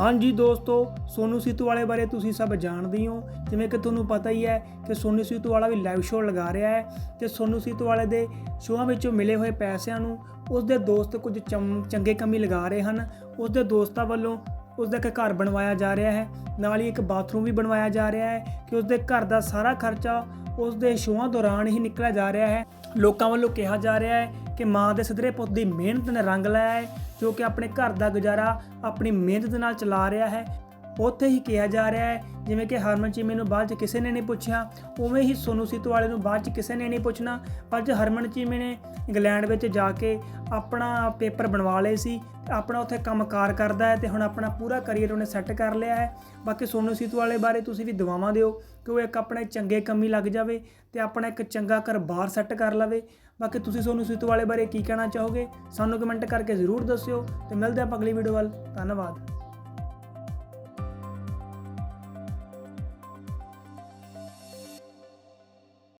ਹਾਂਜੀ ਦੋਸਤੋ, ਸੋਨੂ ਸੀਤੂ ਵਾਲੇ ਬਾਰੇ ਤੁਸੀਂ ਸਭ ਜਾਣਦੇ ਹੋ ਜਿਵੇਂ ਕਿ ਤੁਹਾਨੂੰ ਪਤਾ ਹੀ ਹੈ ਕਿ ਸੋਨੂ ਸੀਤੂ ਵਾਲਾ ਵੀ ਲਾਈਵ ਸ਼ੋਅ ਲਗਾ ਰਿਹਾ ਹੈ ਤੇ ਸੋਨੂ ਸੀਤੂ ਵਾਲੇ ਦੇ ਸ਼ੋਆਂ ਵਿੱਚੋਂ ਮਿਲੇ ਹੋਏ ਪੈਸਿਆਂ ਨੂੰ ਉਸ ਦੇ ਦੋਸਤ ਕੁਝ ਚੰ- ਚੰਗੇ ਕੰਮੀ ਲਗਾ ਰਹੇ ਹਨ। ਉਸ ਦੇ ਦੋਸਤਾਂ ਵੱਲੋਂ ਉਸ ਦਾ ਇੱਕ ਘਰ ਬਣਵਾਇਆ ਜਾ ਰਿਹਾ ਹੈ, ਨਾਲ ਹੀ ਇੱਕ ਬਾਥਰੂਮ ਵੀ ਬਣਵਾਇਆ ਜਾ ਰਿਹਾ ਹੈ ਕਿ ਉਸ ਦੇ ਘਰ ਦਾ ਸਾਰਾ ਖਰਚਾ ਉਸ ਦੇ ਸ਼ੋਆਂ ਦੌਰਾਨ ਹੀ ਨਿਕਲਿਆ ਜਾ ਰਿਹਾ ਹੈ। ਲੋਕਾਂ ਵੱਲੋਂ ਕਿਹਾ ਜਾ ਰਿਹਾ ਹੈ ਕਿ ਮਾਂ ਦੇ ਸਦਰੇ ਪੁੱਤ ਦੀ ਮਿਹਨਤ ਨੇ ਰੰਗ ਲਾਇਆ ਹੈ, ਜੋ ਕਿ ਆਪਣੇ ਘਰ ਦਾ ਗੁਜ਼ਾਰਾ ਆਪਣੀ ਮਿਹਨਤ ਨਾਲ ਚਲਾ ਰਿਹਾ ਹੈ। ਉੱਥੇ ਹੀ ਕਿਹਾ ਜਾ ਰਿਹਾ ਹੈ, ਜਿਵੇਂ ਕਿ ਹਰਮਨ ਚੀਮੇ ਨੂੰ ਬਾਅਦ ਚ ਕਿਸੇ ਨੇ ਨਹੀਂ ਪੁੱਛਿਆ, ਉਵੇਂ ਹੀ ਸੋਨੂ ਸੀਤੂ ਵਾਲੇ ਨੂੰ ਬਾਅਦ ਚ ਕਿਸੇ ਨੇ ਨਹੀਂ ਪੁੱਛਣਾ, ਪਰ ਜੇ ਹਰਮਨ ਚੀਮੇ ਨੇ ਇੰਗਲੈਂਡ ਵਿੱਚ ਜਾ ਕੇ ਆਪਣਾ ਪੇਪਰ ਬਣਵਾ ਲਏ ਸੀ, ਆਪਣਾ ਉੱਥੇ ਕੰਮਕਾਰ ਕਰਦਾ ਹੈ ਤੇ ਹੁਣ ਆਪਣਾ ਪੂਰਾ ਕਰੀਅਰ ਉਹਨੇ ਸੈੱਟ ਕਰ ਲਿਆ ਹੈ, ਬਾਕੀ ਸੋਨੂ ਸੀਤੂ ਵਾਲੇ ਬਾਰੇ ਤੁਸੀਂ ਵੀ ਦੁਆਵਾਂ ਦਿਓ ਕਿ ਉਹ ਇੱਕ ਆਪਣੇ ਚੰਗੇ ਕੰਮੀ ਲੱਗ ਜਾਵੇ ਤੇ ਆਪਣਾ ਇੱਕ ਚੰਗਾ ਘਰ ਬਾਹਰ ਸੈੱਟ ਕਰ ਲਵੇ। ਬਾਕੀ ਤੁਸੀਂ ਸੋਨੂ ਸੀਤੂ ਵਾਲੇ ਬਾਰੇ ਕੀ ਕਹਿਣਾ ਚਾਹੋਗੇ, ਸਾਨੂੰ ਕਮੈਂਟ ਕਰਕੇ ਜ਼ਰੂਰ ਦੱਸਿਓ ਤੇ ਮਿਲਦੇ ਆਪਾਂ ਅਗਲੀ ਵੀਡੀਓ ਵੱਲ, ਧੰਨਵਾਦ।